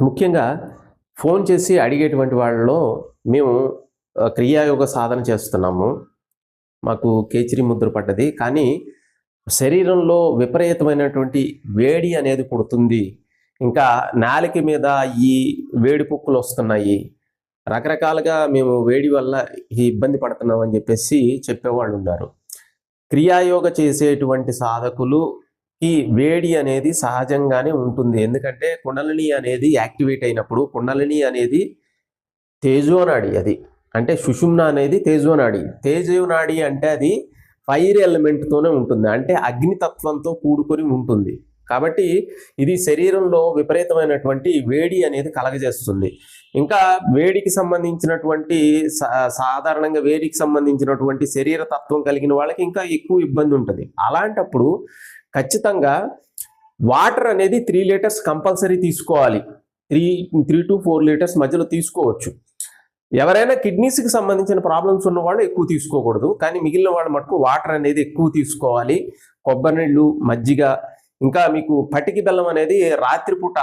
ముఖ్యంగా ఫోన్ చేసి అడిగేటువంటి వాళ్ళలో మేము క్రియాయోగ సాధన చేస్తున్నాము. మాకు కేచరి ముద్ర పడ్డది. కానీ శరీరంలో విపరీతమైనటువంటి వేడి అనేది పుడుతుంది. ఇంకా నాలిక మీద ఈ వేడి పుక్కులు వస్తున్నాయి. రకరకాలుగా మేము వేడి వల్ల ఇబ్బంది పడుతున్నాం అని చెప్పేసి చెప్పేవాళ్ళు ఉన్నారు. క్రియాయోగ చేసేటువంటి సాధకులు ఈ వేడి అనేది సహజంగానే ఉంటుంది. ఎందుకంటే కుండలిని అనేది యాక్టివేట్ అయినప్పుడు కుండలిని అనేది తేజోనాడి అది. అంటే సుషుమ్న అనేది తేజోనాడి తేజోనాడి అంటే అది ఫైర్ ఎలిమెంట్తోనే ఉంటుంది. అంటే అగ్నితత్వంతో కూడుకొని ఉంటుంది. కాబట్టి ఇది శరీరంలో విపరీతమైనటువంటి వేడి అనేది కలగజేస్తుంది. ఇంకా వేడికి సంబంధించినటువంటి సా- సాధారణంగా వేడికి సంబంధించినటువంటి శరీర తత్వం కలిగిన వాళ్ళకి ఇంకా ఎక్కువ ఇబ్బంది ఉంటుంది. అలాంటప్పుడు ఖచ్చితంగా వాటర్ అనేది త్రీ లీటర్స్ కంపల్సరీ తీసుకోవాలి. Three three to four litres మధ్యలో తీసుకోవచ్చు. ఎవరైనా కిడ్నీస్కి సంబంధించిన ప్రాబ్లమ్స్ ఉన్న వాళ్ళు ఎక్కువ తీసుకోకూడదు. కానీ మిగిలిన వాళ్ళు మటుకు వాటర్ అనేది ఎక్కువ తీసుకోవాలి. కొబ్బరి నీళ్ళు మజ్జిగ ఇంకా మీకు పటికి బెల్లం అనేది రాత్రిపూట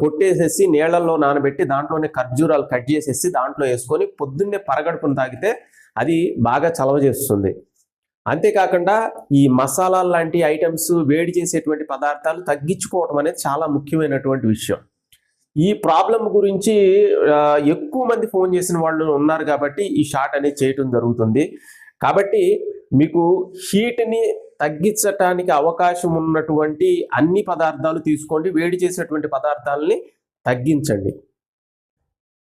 కొట్టేసేసి నీళ్ళల్లో నానబెట్టి దాంట్లోనే ఖర్జూరాలు కట్ చేసేసి దాంట్లో వేసుకొని పొద్దున్నే పరగడుపును తాగితే అది బాగా చలవ చేస్తుంది. అంతేకాకుండా ఈ మసాలాలు లాంటి ఐటమ్స్ వేడి చేసేటువంటి పదార్థాలు తగ్గించుకోవటం అనేది చాలా ముఖ్యమైనటువంటి విషయం. ఈ ప్రాబ్లం గురించి ఎక్కువ మంది ఫోన్ చేసిన వాళ్ళు ఉన్నారు కాబట్టి ఈ షార్ట్ అనేది చేయటం జరుగుతుంది. కాబట్టి మీకు హీట్ని తగ్గించటానికి అవకాశం ఉన్నటువంటి అన్ని పదార్థాలు తీసుకోండి. వేడి చేసేటువంటి పదార్థాలని తగ్గించండి.